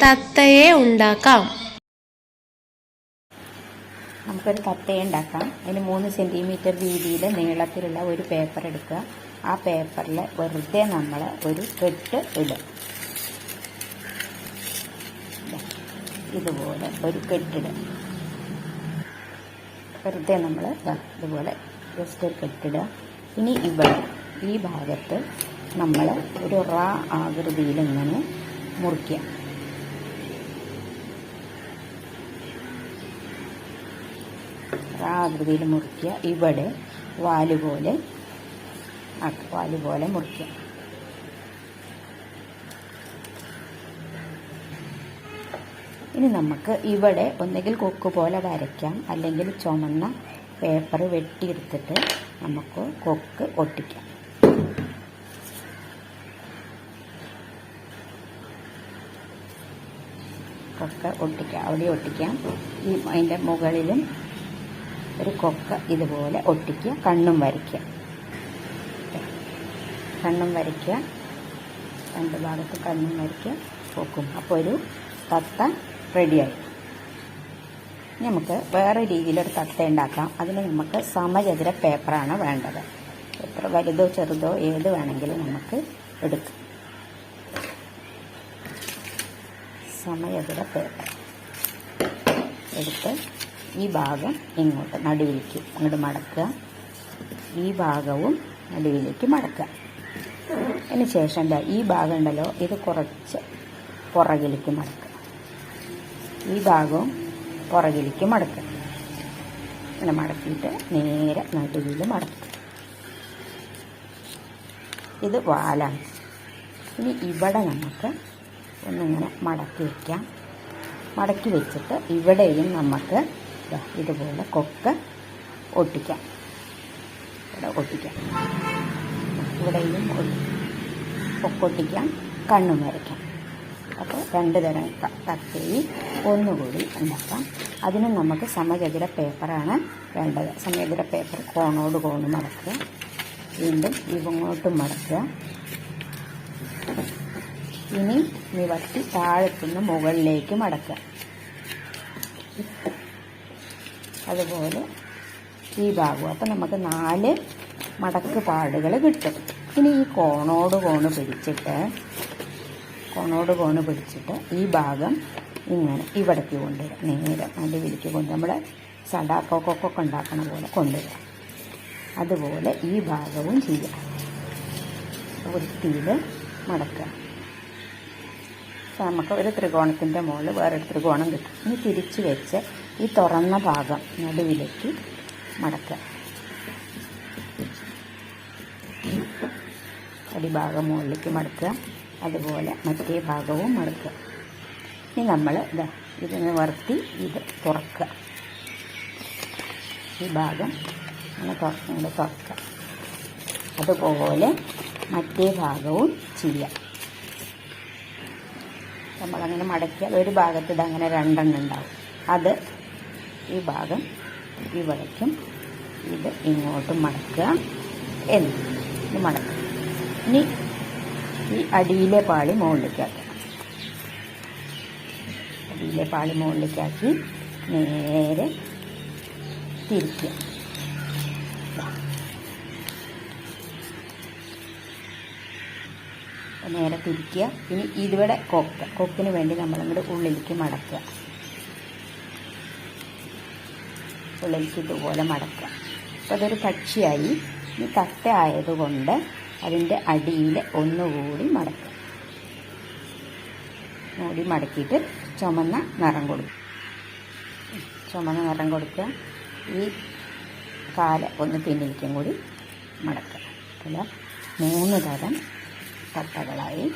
തത്തയെ ഉണ്ടാക്കാം. നമുക്കൊരു തത്തയെ ഉണ്ടാക്കാം. അതിന് മൂന്ന് സെന്റിമീറ്റർ വീതിയിൽ നീളത്തിലുള്ള ഒരു പേപ്പർ എടുക്കുക. ആ പേപ്പറിൽ വെറുതെ നമ്മൾ ഒരു കെട്ട് ഇടും. ഇതുപോലെ ഒരു കെട്ടിടും വെറുതെ നമ്മൾ ഇതുപോലെ ജസ്റ്റ് ഒരു കെട്ടിടുക ഇനി ഇവിടെ ഈ ഭാഗത്ത് നമ്മൾ ഒരു റാ ആകൃതിയിൽ ഇങ്ങനെ മുറിക്കുക. ആ ആകൃതിയിൽ മുറിക്കുക ഇവിടെ വാൽ പോലെ. വാൽ പോലെ മുറിക്കുക ഇനി നമുക്ക് ഇവിടെ ഒന്നുകിൽ കൊക്ക് പോലെ വരയ്ക്കാം അല്ലെങ്കിൽ ചുമന്ന പേപ്പർ വെട്ടിയെടുത്തിട്ട് നമുക്ക് കൊക്ക് ഒട്ടിക്കാം കൊക്ക് ഒട്ടിക്കാം അവിടെ ഒട്ടിക്കാം ഈ അതിന്റെ മുകളിലും ഒരു കൊക്ക ഇതുപോലെ ഒട്ടിക്കുക കണ്ണും വരയ്ക്കുക. കണ്ണും വരയ്ക്കുക. രണ്ട് ഭാഗത്ത് കണ്ണും വരയ്ക്കുക കൊക്കും. അപ്പോൾ ഒരു തത്ത റെഡിയായി. നമുക്ക് വേറെ രീതിയിലൊരു തത്ത ഉണ്ടാക്കാം. അതിന് നമുക്ക് സമചതുര പേപ്പറാണ് വേണ്ടത്. എത്ര വലുതോ ചെറുതോ ഏത് വേണമെങ്കിലും നമുക്ക് എടുക്കാം. സമചതുര പേപ്പർ എടുത്ത് ഈ ഭാഗം ഇങ്ങോട്ട് നടുവിലേക്ക് അങ്ങോട്ട് മടക്കുക. ഈ ഭാഗവും നടുവിലേക്ക് മടക്കുക. അതിന് ശേഷം എന്താ ഈ ഭാഗം ഉണ്ടല്ലോ ഇത് കുറച്ച് പുറകിലേക്ക് മടക്കുക. ഈ ഭാഗവും പുറകിലേക്ക് മടക്കുക. അങ്ങനെ മടക്കിയിട്ട് നേരെ നടുവിൽ മടക്കുക. ഇത് വാലാണ്. ഇനി ഇവിടെ നമുക്ക് ഒന്നിങ്ങനെ മടക്കി വയ്ക്കാം മടക്കി വെച്ചിട്ട് ഇവിടെയും നമുക്ക് ഇതുപോലെ കൊക്ക് ഒട്ടിക്കാം. ഇവിടെ ഒട്ടിക്കാം. ഇവിടെയും കൊക്കൊട്ടിക്കാം കണ്ണും വരയ്ക്കാം. അപ്പോൾ രണ്ട് തരം ത- തത്തയും ഒന്നുകൂടി ഉണ്ടാക്കാം അതിന് നമുക്ക് സമചതുര പേപ്പറാണ് വേണ്ടത്. സമചതുര പേപ്പർ കോണോട് കോണ് മടക്കുക. വീണ്ടും ഇവങ്ങോട്ടും മടക്കുക. ഇനി നിവർത്തി താഴത്തുനിന്ന് മുകളിലേക്ക് മടക്കുക. അതുപോലെ ഈ ഭാഗവും അപ്പം നമുക്ക് നാല് മടക്ക് പാടുകൾ കിട്ടും. ഇനി ഈ കോണോട് കോണ് പിടിച്ചിട്ട് കോണോട് കോണ് പിടിച്ചിട്ട് ഈ ഭാഗം ഇങ്ങനെ ഇവിടേക്ക് കൊണ്ടുവരാം. നേരെ നടുവിലേക്ക് കൊണ്ട് നമ്മൾ സടാക്കൊക്കൊക്കെ ഉണ്ടാക്കണ പോലെ കൊണ്ടുവരാം. അതുപോലെ ഈ ഭാഗവും ചെയ്യാം. വൃത്തിയിൽ മടക്കുക നമുക്ക് ഒരു ത്രികോണത്തിന്റെ മുകളിൽ വേറൊരു ത്രികോണം കിട്ടും. ഇനി തിരിച്ചു വെച്ച് ഈ തുറന്ന ഭാഗം നടുവിലേക്ക് മടക്കുക. അടിഭാഗം മുകളിലേക്ക് മടക്കുക. അതുപോലെ മറ്റേ ഭാഗവും മടക്കുക. ഇനി നമ്മൾ ഇതാ ഇത് നിവർത്തി ഇത് തുറക്കുക. ഈ ഭാഗം അങ്ങനെ തുറക്കുന്നത് തുറക്കുക. അതുപോലെ മറ്റേ ഭാഗവും ചെയ്യാം നമ്മളങ്ങനെ മടക്കിയാൽ ഒരു ഭാഗത്ത് അങ്ങനെ രണ്ടെണ്ണം ഉണ്ടാവും. അത് ഈ ഭാഗം ഇവിടേക്കും ഇത് ഇങ്ങോട്ട് മടക്കുക എന്ന്. ഇത് മടക്കുക. ഇനി ഈ അടിയിലെ പാളി മുകളിലേക്കാക്കുക അടിയിലെ പാളി മുകളിലേക്കാക്കി നേരെ തിരിക്കുക. നേരെ തിരിക്കുക. ഇനി ഇതിവിടെ കൊക്ക. കൊക്കിന് വേണ്ടി നമ്മളിങ്ങോട്ട് ഉള്ളിലേക്ക് മടക്കുക. ഉള്ളിലേക്ക് ഇതുപോലെ മടക്കുക. അപ്പോൾ അതൊരു പക്ഷിയായി ഈ തത്ത ആയതുകൊണ്ട് അതിന്റെ അടിയിൽ ഒന്നുകൂടി മടക്കുക. മൂടി മടക്കിയിട്ട് ചുമന്ന നിറം കൊടുക്കുക. ചുമന്ന നിറം കൊടുക്കുക. ഈ കാല ഒന്ന് പിന്നിലേക്കും കൂടി മടക്കുക. അപ്പോൾ മൂന്ന് തരം തത്തകളായി